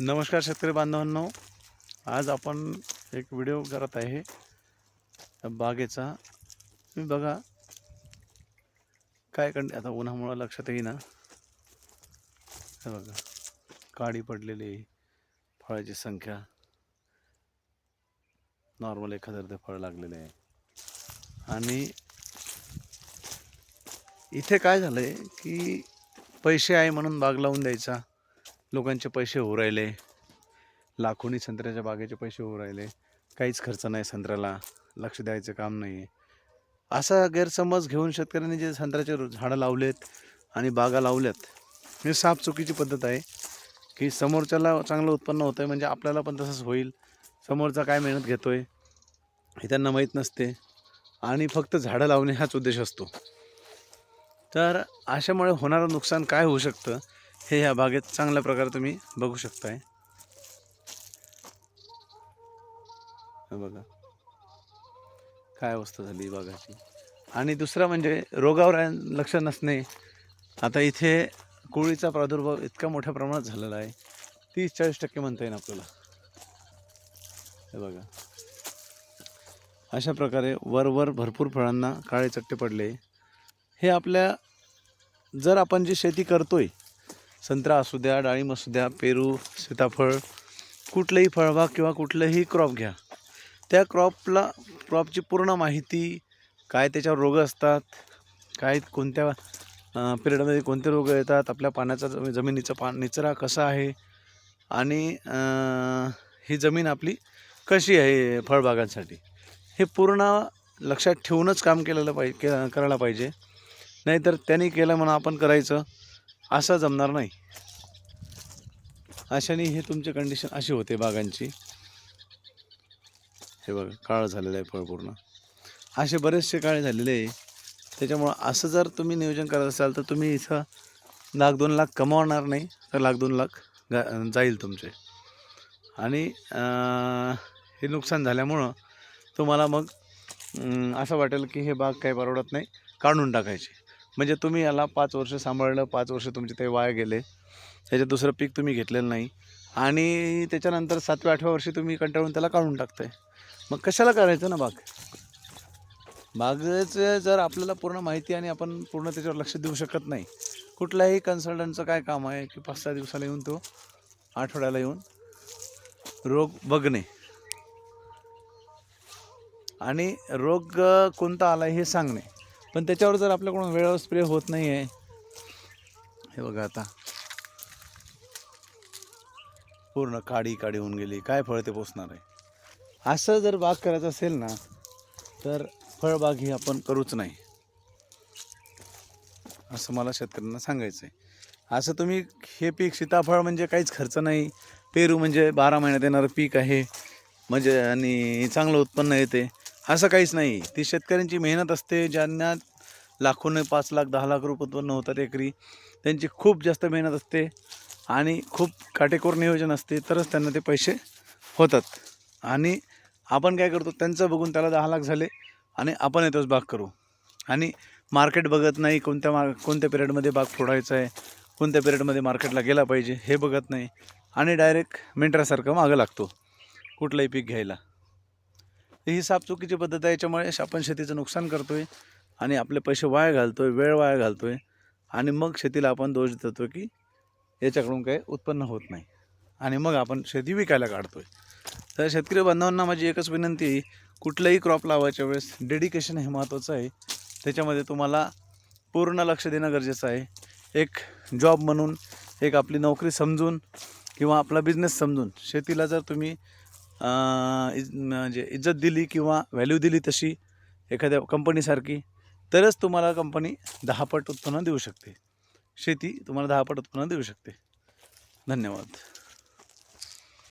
नमस्कार शेतकरी बांधवांनो. आज आपण एक व्हिडिओ करत आहे. बागेचा. तुम्ही बघा. काय कंड आता उन्हामुळं लक्षात येईना. हे बघा. काडी पडलेली फळाची संख्या. नॉर्मल एक हजार ते फळ लागलेले आहे. आणि इथे काय झालं आहे की पैसे आहे म्हणून बाग लावून द्यायचा. लोकांचे पैसे होऊ राहिले. लाखोनी संत्र्याच्या बागेचे पैसे होऊ राहिले. काहीच खर्च नाही संत्र्याला. लक्ष द्यायचं काम नाही आहे असा गैरसमज घेऊन शेतकऱ्यांनी जे संत्र्याचे झाडं लावलेत आणि बागा लावल्यात हे साफ चुकीची पद्धत आहे की समोरच्याला चांगलं उत्पन्न होतं आहे म्हणजे आपल्याला पण तसंच होईल. समोरचा काय मेहनत घेतो आहे हे त्यांना माहीत नसते. आणि फक्त झाडं लावणे हाच उद्देश असतो. तर अशामुळे होणारं नुकसान काय होऊ शकतं? हे ह्या बागेत चांगल्या प्रकारे तुम्ही बघू शकताय. हे बघा. काय अवस्था झाली बागाची? आणि दुसरं म्हणजे रोगावर लक्ष नसणे. आता इथे कोळीचा प्रादुर्भाव इतका मोठ्या प्रमाणात झालेला आहे. तीस चाळीस टक्के म्हणता येईल आपल्याला. हे बघा. अशा प्रकारे वरवर भरपूर फळांना काळे चट्टे पडले. हे आपल्या जर आपण जी शेती करतोय संत्रा असू द्या डाळिंब असू द्या पेरू सीताफळ कुठलंही फळबाग किंवा कुठलंही क्रॉप घ्या. त्या क्रॉपला क्रॉपची पूर्ण माहिती काय त्याच्यावर रोग असतात काय कोणत्या पिरियडमध्ये कोणते रोग येतात आपल्या पाण्याचा जमिनीचा पा निचरा कसा आहे आणि ही जमीन आपली कशी आहे फळबागांसाठी. हे पूर्ण लक्षात ठेवूनच काम केलेलं पाहिजे के करायला पाहिजे. नाहीतर त्यांनी केलं म्हणून आपण करायचं. असं जमणार नाही. अशाने हे तुमची कंडिशन अशी होते बागांची. हे बघा काळ झालेलं आहे फळ पूर्ण. असे बरेचसे काळे झालेले आहे. त्याच्यामुळं असं जर तुम्ही नियोजन करत असाल तर तुम्ही इथं लाख दोन लाख कमावणार नाही तर लाख दोन लाख गा जाईल तुमचे. आणि हे नुकसान झाल्यामुळं तुम्हाला मग असं वाटेल की हे बाग काही परवडत नाही काढून टाकायचे. म्हणजे तुम्ही याला पाच वर्ष सांभाळलं पाच वर्ष तुमचे ते वाया गेले. त्याच्यात दुसरं पीक तुम्ही घेतलेलं नाही. आणि त्याच्यानंतर सातव्या आठव्या वर्षी तुम्ही कंटाळून त्याला काढून टाकताय. मग कशाला करायचं ना बाग? बागेचं जर आपल्याला पूर्ण माहिती आणि आपण पूर्ण त्याच्यावर लक्ष देऊ शकत नाही कुठल्याही कन्सल्टंटचं काय काम आहे की पाच सहा दिवसाला येऊन तो आठवड्याला येऊन रोग बघणे. आणि रोग कोणता आला हे सांगणे. पण त्याच्यावर जर आपल्याकडून वेळेवर स्प्रे होत नाही आहे हे बघा आता. पूर्ण काडी काडी होऊन गेली. काय फळ ते पोचणार आहे? असं जर बाग करायचं असेल ना तर फळबाग ही आपण करूच नाही. असं मला शेतकऱ्यांना सांगायचं आहे असं तुम्ही हे पीक सीताफळ म्हणजे काहीच खर्च नाही. पेरू म्हणजे बारा महिन्यात येणारं पीक आहे. म्हणजे आणि चांगलं उत्पन्न येते. असं काहीच नाही. ती शेतकऱ्यांची मेहनत असते ज्यांना लाखोने पाच लाख दहा लाख रुपये उत्पन्न होतात एकरी त्यांची खूप जास्त मेहनत असते आणि खूप काटेकोर नियोजन असते तरच त्यांना ते पैसे होतात. आणि आपण काय करतो त्यांचं बघून त्याला दहा लाख झाले आणि आपण येतोच बाग करू. आणि मार्केट बघत नाही कोणत्या मार कोणत्या पिरियडमध्ये बाग फोडायचा आहे कोणत्या पिरियडमध्ये मार्केटला गेला पाहिजे हे बघत नाही. आणि डायरेक्ट मेंढरासारखं मागं लागतो कुठलंही पीक घ्यायला. ही साप चुकीची पद्धत आहे. याच्यामुळे आपण शेतीचं नुकसान करतो आहे आणि आपले पैसे वाया घालतो आहे वेळ वाया घालतो आहे आणि मग शेतीला आपण दोष देतो की याच्याकडून काही उत्पन्न होत नाही. आणि मग आपण शेती विकायला काढतो आहे तर शेतकरी बांधवांना माझी एकच विनंती आहे कुठलंही क्रॉप लावायच्या वेळेस डेडिकेशन हे महत्त्वाचं आहे. त्याच्यामध्ये तुम्हाला पूर्ण लक्ष देणं गरजेचं आहे. एक जॉब म्हणून एक आपली नोकरी समजून किंवा आपला बिझनेस समजून शेतीला जर तुम्ही इज म्हणजे इज्जत दिली किंवा व्हॅल्यू दिली तशी एखाद्या कंपनीसारखी तरच तुम्हाला कंपनी दहा पट उत्पन्न देऊ शकते. शेती तुम्हाला दहा पट उत्पन्न देऊ शकते. धन्यवाद.